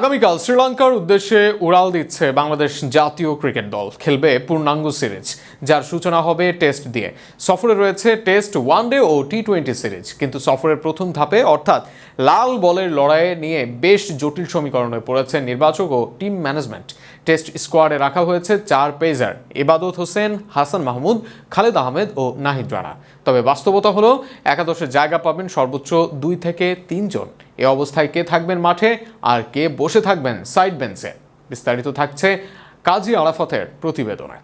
আগামীকাল শ্রীলঙ্কার উদ্দেশ্যে উড়াল দিচ্ছে বাংলাদেশ জাতীয় ক্রিকেট দল। খেলবে পূর্ণাঙ্গ সিরিজ, যার সূচনা হবে টেস্ট দিয়ে। সফরে রয়েছে টেস্ট ওয়ানডে ও টি টোয়েন্টি সিরিজ, কিন্তু সফরের প্রথম ধাপে, অর্থাৎ লাল বলের লড়াইয়ে নিয়ে বেশ জটিল সমীকরণে পড়েছে নির্বাচক ও টিম ম্যানেজমেন্ট। টেস্ট স্কোয়াডে রাখা হয়েছে চার পেজার ইবাদত হোসেন, হাসান মাহমুদ, খালেদ আহমেদ ও নাহিদ রানা। তবে বাস্তবতা হলো, একাদশে জায়গা পাবেন সর্বোচ্চ দুই থেকে তিনজন। এ অবস্থায় কে থাকবেন মাঠে আর কে বসে থাকবেন সাইড বেঞ্চে বিস্তারিত থাকছে কাজী আরাফতের প্রতিবেদনে।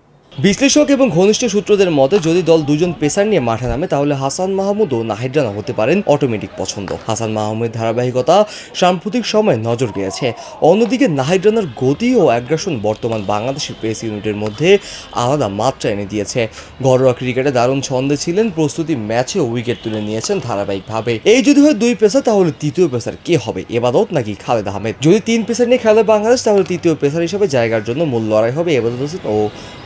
বিশ্লেষক এবং ঘনিষ্ঠ সূত্রদের মতে, যদি দল দুজন পেসার নিয়ে মাঠে নামে, তাহলে হাসান মাহমুদ ও নাহিদ রানা হতে পারেন অটোমেটিক পছন্দ। হাসান মাহমুদের ধারাবাহিকতা সাম্প্রতিক সময়ে নজর গিয়েছে। অন্যদিকে, নাহিদ রানার গতি ও অ্যাগ্রাসন বর্তমান বাংলাদেশের পেস ইউনিটের মধ্যে আলাদা মাত্রা এনে দিয়েছে। ঘরোয়া ক্রিকেটে দারুণ ছন্দে ছিলেন, প্রস্তুতি ম্যাচে উইকেট তুলে নিয়েছেন ধারাবাহিকভাবে। এই যদি হয় দুই পেসার, তাহলে তৃতীয় পেসার কে হবে? এবাদত নাকি খালেদ আহমেদ? যদি তিন পেসার নিয়ে খেলে বাংলাদেশ, তাহলে তৃতীয় পেসার হিসেবে জায়গার জন্য মূল লড়াই হবে এবাদত হোসেন ও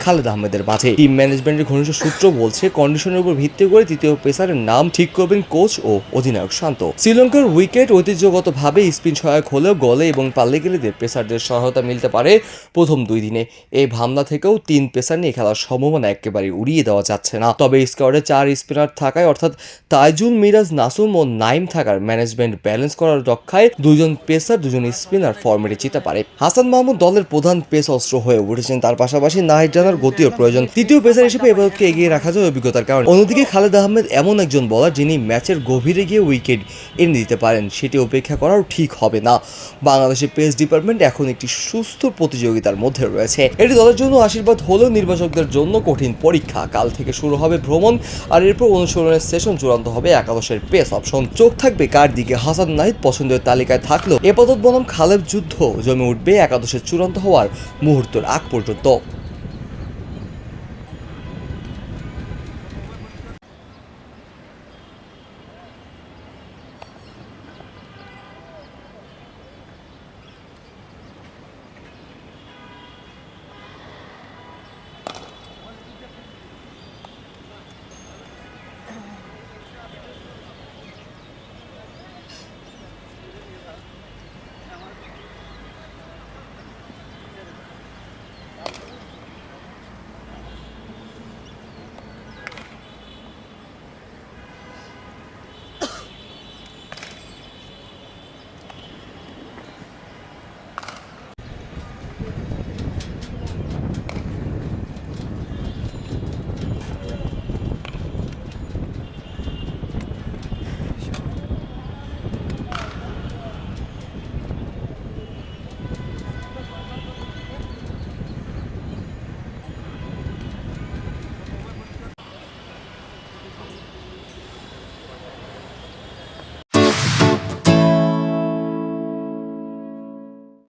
খালেদ আহমেদের মাঝে। টিম ম্যানেজমেন্টের ঘনিষ্ঠ সূত্র বলছে, কন্ডিশনের উপর ভিত্তি করে তৃতীয় পেসারের নাম ঠিক করবেন কোচ ও অধিনায়ক শান্ত। শ্রীলঙ্কার উইকেট ঐতিহ্যগতভাবে স্পিন সহায়ক হলেও গলে এবং পাল্লে গেলেদের পেসারদের সহায়তা মিলতে পারে প্রথম দুই দিনে। এই ভাবনা থেকেও তিন পেসার নিয়ে খেলার সম্ভাবনা একেবারে উড়িয়ে দেওয়া যাচ্ছে না। তবে স্কোয়াডে চার স্পিনার থাকায়, অর্থাৎ তাইজুল, মিরাজ, নাসুম ও নাইম থাকার ম্যানেজমেন্ট ব্যালেন্স করার রক্ষায় দুজন পেসার দুজন স্পিনার ফর্মেটে জিতে পারে। হাসান মাহমুদ দলের প্রধান পেস অস্ত্র হয়ে উঠেছেন, তার পাশাপাশি নাহিদ রানার গতিও প্রয়োজন। তৃতীয় পেসার হিসেবে এবারকে এগিয়ে রাখা যায় অভিজ্ঞতার কারণে। অন্যদিকে খালেদ আহমেদ এমন একজন বলার যিনি ম্যাচের গভীরে গিয়ে উইকেট এনে দিতে পারেন। সেটি উপেক্ষা করাও ঠিক হবে না। বাংলাদেশের পেস ডিপার্টমেন্ট এখন একটি সুস্থ প্রতিযোগিতার মধ্যে রয়েছে। এটি দলের জন্য আশীর্বাদ হলেও নির্বাচকদের জন্য কঠিন পরীক্ষা। কাল থেকে শুরু হবে ভ্রমণ আর এরপর অনুশীলনের সেশন চূড়ান্ত হবে একাদশের পেস অপশন। চোখ থাকবে কার দিকে? হাসান নাহিদ পছন্দের তালিকায় থাকলেও এপদত বনাম খালেব যুদ্ধ। জমে উঠবে একাদশের চূড়ান্ত হওয়ার মুহূর্তের আগ পর্যন্ত।